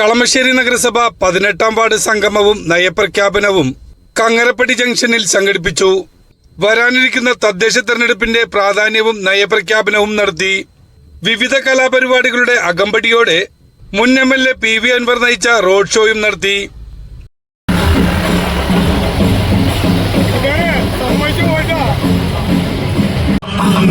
കളമശ്ശേരി നഗരസഭ പതിനെട്ടാം വാർഡ് സംഗമവും നയപ്രഖ്യാപനവും കങ്ങരപ്പടി ജംഗ്ഷനിൽ സംഘടിപ്പിച്ചു. വരാനിരിക്കുന്ന തദ്ദേശ തെരഞ്ഞെടുപ്പിന്റെ പ്രാധാന്യവും നയപ്രഖ്യാപനവും നടത്തി വിവിധ കലാപരിപാടികളുടെ അകമ്പടിയോടെ മുൻ M L A P V Anvar നയിച്ച റോഡ് ഷോയും നടത്തി. ഈ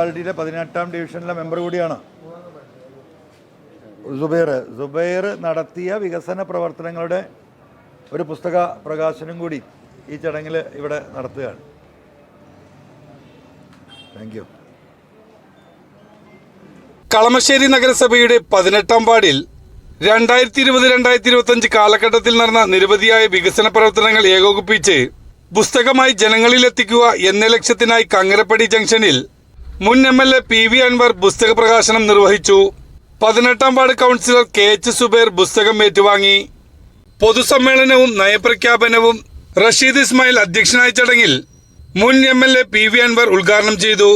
മുനിസിപ്പാലിറ്റിയിലെ പതിനെട്ടാം ഡിവിഷനിലെ മെമ്പർ കൂടിയാണ്. സുബൈർ സുബൈർ നടത്തിയ വികസന പ്രവർത്തനങ്ങളുടെ ഒരു പുസ്തക പ്രകാശനം കൂടി ഈ ചടങ്ങിൽ ഇവിടെ നടത്തുകയാണ്. താങ്ക് യു കളമശ്ശേരി നഗരസഭയുടെ പതിനെട്ടാം വാർഡിൽ രണ്ടായിരത്തി ഇരുപത് രണ്ടായിരത്തി ഇരുപത്തി അഞ്ച് കാലഘട്ടത്തിൽ നടന്ന നിരവധിയായ വികസന പ്രവർത്തനങ്ങൾ ഏകോപിപ്പിച്ച് പുസ്തകമായി ജനങ്ങളിലെത്തിക്കുക എന്ന ലക്ഷ്യത്തിനായി കങ്ങരപ്പടി ജംഗ്ഷനിൽ മുൻ M L A P V Anvar പുസ്തക പ്രകാശനം നിർവഹിച്ചു. പതിനെട്ടാം ward councillor K H Zubair പുസ്തകം ഏറ്റുവാങ്ങി. പൊതുസമ്മേളനവും നയപ്രഖ്യാപനവും റഷീദ് ഇസ്മായിൽ അധ്യക്ഷനായ ചടങ്ങിൽ മുൻ M L A P V Anvar ഉദ്ഘാടനം ചെയ്തു.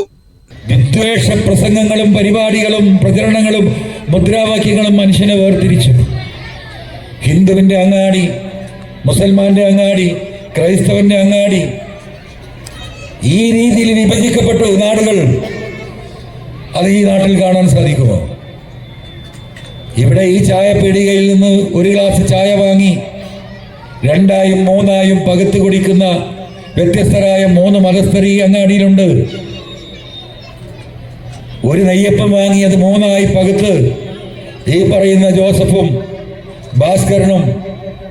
വിദ്വേഷ പ്രസംഗങ്ങളും പരിപാടികളും പ്രചരണങ്ങളും മുദ്രാവാക്യങ്ങളും മനുഷ്യനെ വേർതിരിച്ചു. ഹിന്ദുവിന്റെ അങ്ങാടി മുസൽമാന്റെ അങ്ങാടി ക്രൈസ്തവന്റെ അങ്ങാടി. ഈ രീതിയിൽ വിഭജിക്കപ്പെട്ടു നാടുകൾ അത് ഈ നാട്ടിൽ കാണാൻ സാധിക്കുമോ? ഇവിടെ ഈ ചായപ്പീടികയിൽ നിന്ന് ഒരു ഗ്ലാസ് ചായ വാങ്ങി രണ്ടായും മൂന്നായും പകുത്തു കുടിക്കുന്ന വ്യത്യസ്തരായ മൂന്ന് മതസ്ഥർ ഈ അങ്ങാടിയിലുണ്ട്. ഒരു നെയ്യപ്പം വാങ്ങി അത് മൂന്നായി പകുത്ത്. ഈ പറയുന്ന ജോസഫും ഭാസ്കരനും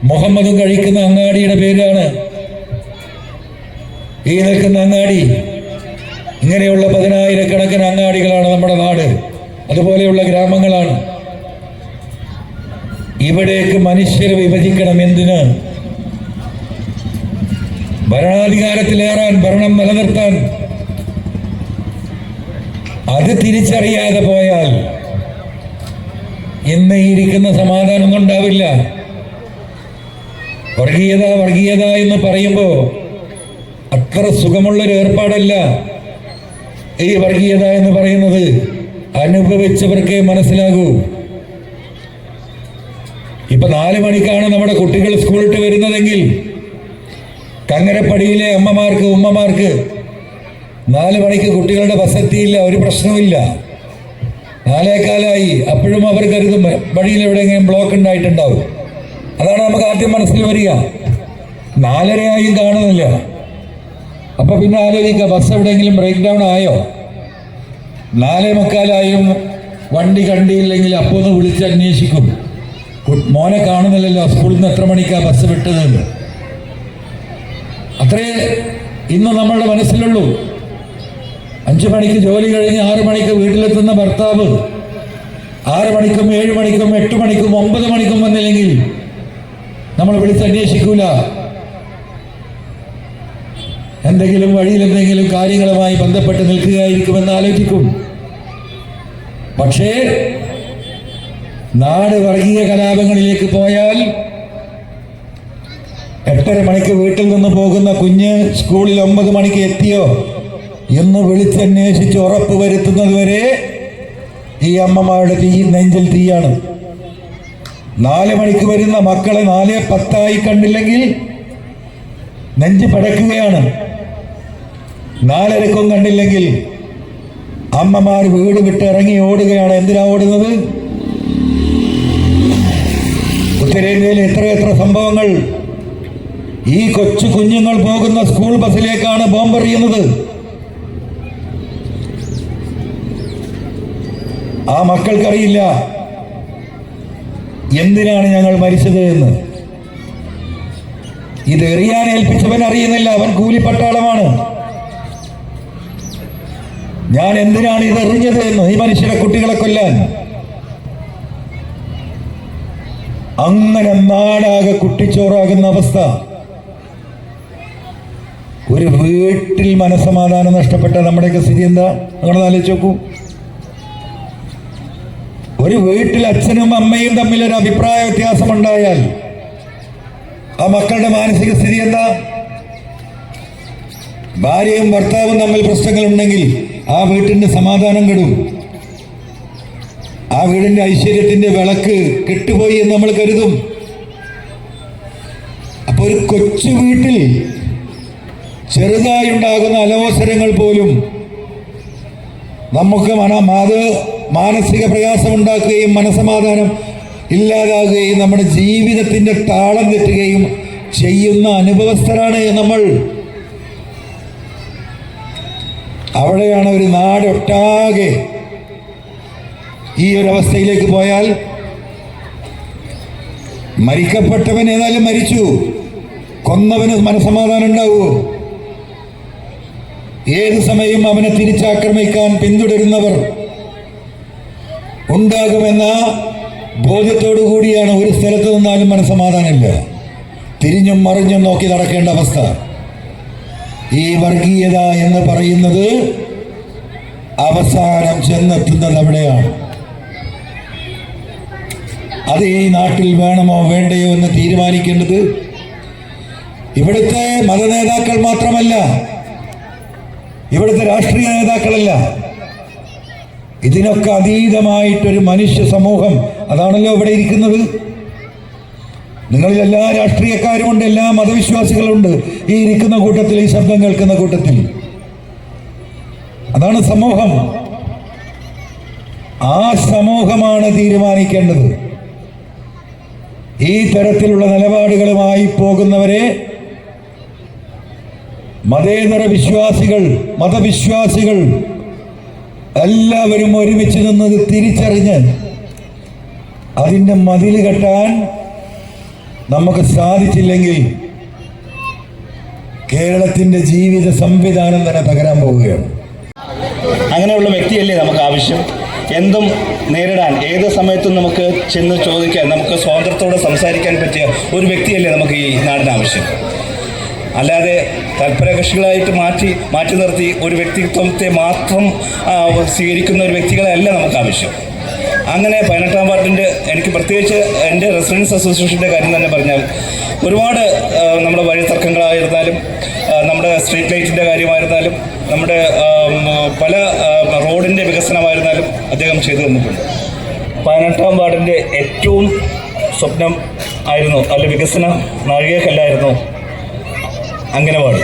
മുഹമ്മദും കഴിക്കുന്ന അങ്ങാടിയുടെ പേരാണ്. ഈ നിൽക്കുന്ന അങ്ങാടി ഇങ്ങനെയുള്ള പതിനായിരക്കണക്കിന് അങ്ങാടികളാണ് നമ്മുടെ നാട്. അതുപോലെയുള്ള ഗ്രാമങ്ങളാണ്. ഇവിടേക്ക് മനുഷ്യരെ വിഭജിക്കണം എന്തിന്? ഭരണാധികാരത്തിലേറാൻ ഭരണം നിലനിർത്താൻ. അത് തിരിച്ചറിയാതെ പോയാൽ ഇന്ന് ഇരിക്കുന്ന സമാധാനമൊന്നും ഉണ്ടാവില്ല വർഗീയത വർഗീയത എന്ന് പറയുമ്പോൾ അത്ര സുഖമുള്ളൊരു ഏർപ്പാടല്ല. ഈ വർഗീയത എന്ന് പറയുന്നത് അനുഭവിച്ചവർക്കേ മനസ്സിലാകൂ. ഇപ്പൊ നാല് മണിക്കാണ് നമ്മുടെ കുട്ടികൾ സ്കൂളിട്ട് വരുന്നതെങ്കിൽ കങ്ങരപ്പടിയിലെ അമ്മമാർക്ക് ഉമ്മമാർക്ക് നാല് മണിക്ക് കുട്ടികളുടെ വസത്തിയില്ല ഒരു പ്രശ്നവുമില്ല. നാലേക്കാലായി അപ്പോഴും അവർ കരുതും വഴിയിൽ എവിടെയെങ്കിലും ബ്ലോക്ക് ഉണ്ടായിട്ടുണ്ടാവും. അതാണ് നമുക്ക് ആദ്യം മനസ്സിൽ വരിക. നാലരയായും കാണുന്നില്ല. അപ്പൊ പിന്നെ ആലോചിക്കുക ബസ് എവിടെയെങ്കിലും ബ്രേക്ക് ഡൗൺ ആയോ? നാലേ മുക്കാലായും വണ്ടി കണ്ടിയില്ലെങ്കിൽ അപ്പോ ഒന്ന് വിളിച്ച് അന്വേഷിക്കും. മോനെ കാണുന്നില്ലല്ലോ സ്കൂളിൽ നിന്ന് എത്ര മണിക്കാ ബസ് വിട്ടതെന്ന് അത്രേ ഇന്ന് നമ്മളുടെ മനസ്സിലുള്ളൂ. അഞ്ചു മണിക്ക് ജോലി കഴിഞ്ഞ് ആറ് മണിക്ക് വീട്ടിലെത്തുന്ന ഭർത്താവ് ആറ് മണിക്കും ഏഴ് മണിക്കും എട്ട് മണിക്കും ഒമ്പത് മണിക്കും വന്നില്ലെങ്കിൽ നമ്മൾ വിളിച്ച് അന്വേഷിക്കൂല. എന്തെങ്കിലും വഴിയിൽ എന്തെങ്കിലും കാര്യങ്ങളുമായി ബന്ധപ്പെട്ട് നിൽക്കുകയായിരിക്കുമെന്ന് ആലോചിക്കും. പക്ഷേ നാട് വർഗീയ കലാപങ്ങളിലേക്ക് പോയാൽ എട്ടര മണിക്ക് വീട്ടിൽ നിന്ന് പോകുന്ന കുഞ്ഞ് സ്കൂളിൽ ഒമ്പത് മണിക്ക് എത്തിയോ എന്ന് വിളിച്ചന്വേഷിച്ച് ഉറപ്പ് വരുത്തുന്നത് വരെ ഈ അമ്മമാരുടെ തീ നെഞ്ചിൽ തീയാണ്. നാല് മണിക്ക് വരുന്ന മക്കളെ നാല് പത്തായി കണ്ടില്ലെങ്കിൽ നെഞ്ച് പടക്കുകയാണ്. നാലരക്കും കണ്ടില്ലെങ്കിൽ അമ്മമാർ വീട് വിട്ട് ഇറങ്ങി ഓടുകയാണ്. എന്തിനാ ഓടുന്നത്? ഉത്തരേന്ത്യയിൽ എത്രയെത്ര എത്ര സംഭവങ്ങൾ? ഈ കൊച്ചു കുഞ്ഞുങ്ങൾ പോകുന്ന സ്കൂൾ ബസ്സിലേക്കാണ് ബോംബെറിയുന്നത് ആ മക്കൾക്കറിയില്ല. എന്തിനാണ് ഞങ്ങൾ മരിച്ചത് എന്ന്. ഇത് എറിയാൻ ഏൽപ്പിച്ചവൻ അറിയുന്നില്ല. അവൻ കൂലിപ്പട്ടാളമാണ്. ഞാൻ എന്തിനാണ് ഇത് എറിഞ്ഞത് എന്ന് ഈ മനുഷ്യരെ കുട്ടികളെ കൊല്ലാൻ? അങ്ങനെ നാടാകെ കുട്ടിച്ചോറാകുന്ന അവസ്ഥ. ഒരു വീട്ടിൽ മനസമാധാനം നഷ്ടപ്പെട്ട നമ്മുടെയൊക്കെ സ്ഥിതി എന്താ? അങ്ങനെ ആലോചിച്ച് നോക്കൂ. ഒരു വീട്ടിൽ അച്ഛനും അമ്മയും തമ്മിൽ ഒരു അഭിപ്രായ വ്യത്യാസം ഉണ്ടായാൽ ആ മക്കളുടെ മാനസിക സ്ഥിതി എന്താ? ഭാര്യയും ഭർത്താവും തമ്മിൽ പ്രശ്നങ്ങൾ ഉണ്ടെങ്കിൽ ആ വീട്ടിന്റെ സമാധാനം കെടും. ആ വീടിന്റെ ഐശ്വര്യത്തിന്റെ വിളക്ക് കെട്ടുപോയി എന്ന് നമ്മൾ കരുതും. അപ്പൊ ഒരു കൊച്ചു വീട്ടിൽ ചെറുതായി ഉണ്ടാകുന്ന അലവസരങ്ങൾ പോലും നമുക്ക് മന മാത മാനസിക പ്രയാസം ഉണ്ടാക്കുകയും മനസമാധാനം ഇല്ലാതാകുകയും നമ്മുടെ ജീവിതത്തിന്റെ താളം തെറ്റുകയും ചെയ്യുന്ന അനുഭവസ്ഥരാണ് നമ്മൾ. അവിടെയാണ് ഒരു നാടൊട്ടാകെ ഈ ഒരു അവസ്ഥയിലേക്ക് പോയാൽ മരിക്കപ്പെട്ടവൻ ഏതായാലും മരിച്ചു. കൊന്നവന് മനസമാധാനം ഉണ്ടാവൂ. ഏത് സമയം അവനെ തിരിച്ചാക്രമിക്കാൻ പിന്തുടരുന്നവർ ഉണ്ടാകുമെന്ന ബോധ്യത്തോടു കൂടിയാണ് ഒരു സ്ഥലത്ത് നിന്നാലും മനസ്സമാധാനമില്ല തിരിഞ്ഞും മറിഞ്ഞും നോക്കി നടക്കേണ്ട അവസ്ഥ. ഈ വർഗീയത എന്ന് പറയുന്നത് അവസാനം ചെന്നെത്തുന്നത് അവിടെയാണ്. അത് ഈ നാട്ടിൽ വേണമോ വേണ്ടയോ എന്ന് തീരുമാനിക്കേണ്ടത് ഇവിടുത്തെ മതനേതാക്കൾ മാത്രമല്ല ഇവിടുത്തെ രാഷ്ട്രീയ നേതാക്കളല്ല. ഇതിനൊക്കെ അതീതമായിട്ടൊരു മനുഷ്യ സമൂഹം അതാണല്ലോ ഇവിടെ ഇരിക്കുന്നത്. നിങ്ങളിൽ എല്ലാ രാഷ്ട്രീയക്കാരുമുണ്ട് എല്ലാ മതവിശ്വാസികളുണ്ട് ഈ ഇരിക്കുന്ന കൂട്ടത്തിൽ ഈ ശബ്ദം കേൾക്കുന്ന കൂട്ടത്തിൽ. അതാണ് സമൂഹം. ആ സമൂഹമാണ് തീരുമാനിക്കേണ്ടത്. ഈ തരത്തിലുള്ള നിലപാടുകളുമായി പോകുന്നവരെ മതേതര വിശ്വാസികൾ മതവിശ്വാസികൾ എല്ലാവരും ഒരുമിച്ച് നിന്നത് തിരിച്ചറിഞ്ഞ് അതിന്റെ മതിൽ കെട്ടാൻ നമുക്ക് സാധിച്ചില്ലെങ്കിൽ കേരളത്തിന്റെ ജീവിത സംവിധാനം തന്നെ തകരാൻ പോവുകയാണ്. അങ്ങനെയുള്ള വ്യക്തിയല്ലേ നമുക്ക് ആവശ്യം? എന്തും നേരിടാൻ ഏത് സമയത്തും നമുക്ക് ചെന്ന് ചോദിക്കാൻ നമുക്ക് സ്വാതന്ത്ര്യത്തോടെ സംസാരിക്കാൻ പറ്റിയ ഒരു വ്യക്തിയല്ലേ നമുക്ക് ഈ നാടിന് ആവശ്യം? അല്ലാതെ തൽപരകക്ഷികളായിട്ട് മാറ്റി മാറ്റി നിർത്തി ഒരു വ്യക്തിത്വത്തെ മാത്രം സ്വീകരിക്കുന്ന ഒരു വ്യക്തികളെയല്ല നമുക്ക് ആവശ്യം. അങ്ങനെ പതിനെട്ടാം വാർഡിന്റെ എനിക്ക് പ്രത്യേകിച്ച് എന്റെ റെസിഡൻസ് അസോസിയേഷന്റെ കാര്യം തന്നെ പറഞ്ഞാൽ ഒരുപാട് നമ്മുടെ വഴി തർക്കങ്ങളായിരുന്നാലും നമ്മുടെ സ്ട്രീറ്റ് ലൈറ്റിന്റെ കാര്യമായിരുന്നാലും നമ്മുടെ പല റോഡിന്റെ വികസനമായിരുന്നാലും അദ്ദേഹം ചെയ്തു തന്നിട്ടുണ്ട്. പതിനെട്ടാം വാർഡിന്റെ ഏറ്റവും സ്വപ്നം ആയിരുന്നു അല്ല വികസന നാഴികക്കല്ലായിരുന്നു അംഗനവാടി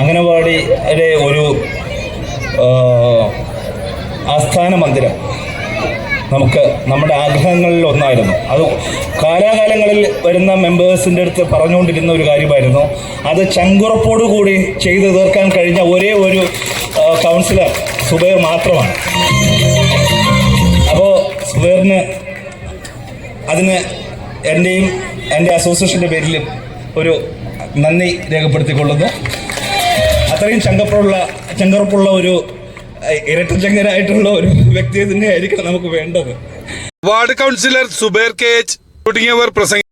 അംഗനവാടിയുടെ ഒരു ആസ്ഥാന മന്ദിരം നമുക്ക് നമ്മുടെ ആഗ്രഹങ്ങളിൽ ഒന്നായിരുന്നു. അത് കാലാകാലങ്ങളിൽ വരുന്ന മെമ്പേഴ്സിന്റെ അടുത്ത് പറഞ്ഞുകൊണ്ടിരുന്ന ഒരു കാര്യമായിരുന്നു. അത് ചങ്കുറപ്പോടു കൂടി ചെയ്തു തീർക്കാൻ കഴിഞ്ഞ ഒരേ ഒരു കൗൺസിലർ സുബൈർ മാത്രമാണ്. അപ്പോൾ സുബൈറിന് അതിന് എന്റെയും എന്റെ അസോസിയേഷന്റെ പേരിലും ഒരു നന്ദി രേഖപ്പെടുത്തിക്കൊള്ളുന്നു. അത്രയും ചങ്കപ്പുള്ള ചങ്കറപ്പുള്ള ഒരു ഇരട്ട ഇരട്ടച്ചങ്കരായിട്ടുള്ള ഒരു വ്യക്തിയെ തന്നെയായിരിക്കണം നമുക്ക് വേണ്ടത്. Ward councillor Zubair K H തുടങ്ങിയവർ പ്രസംഗിച്ചു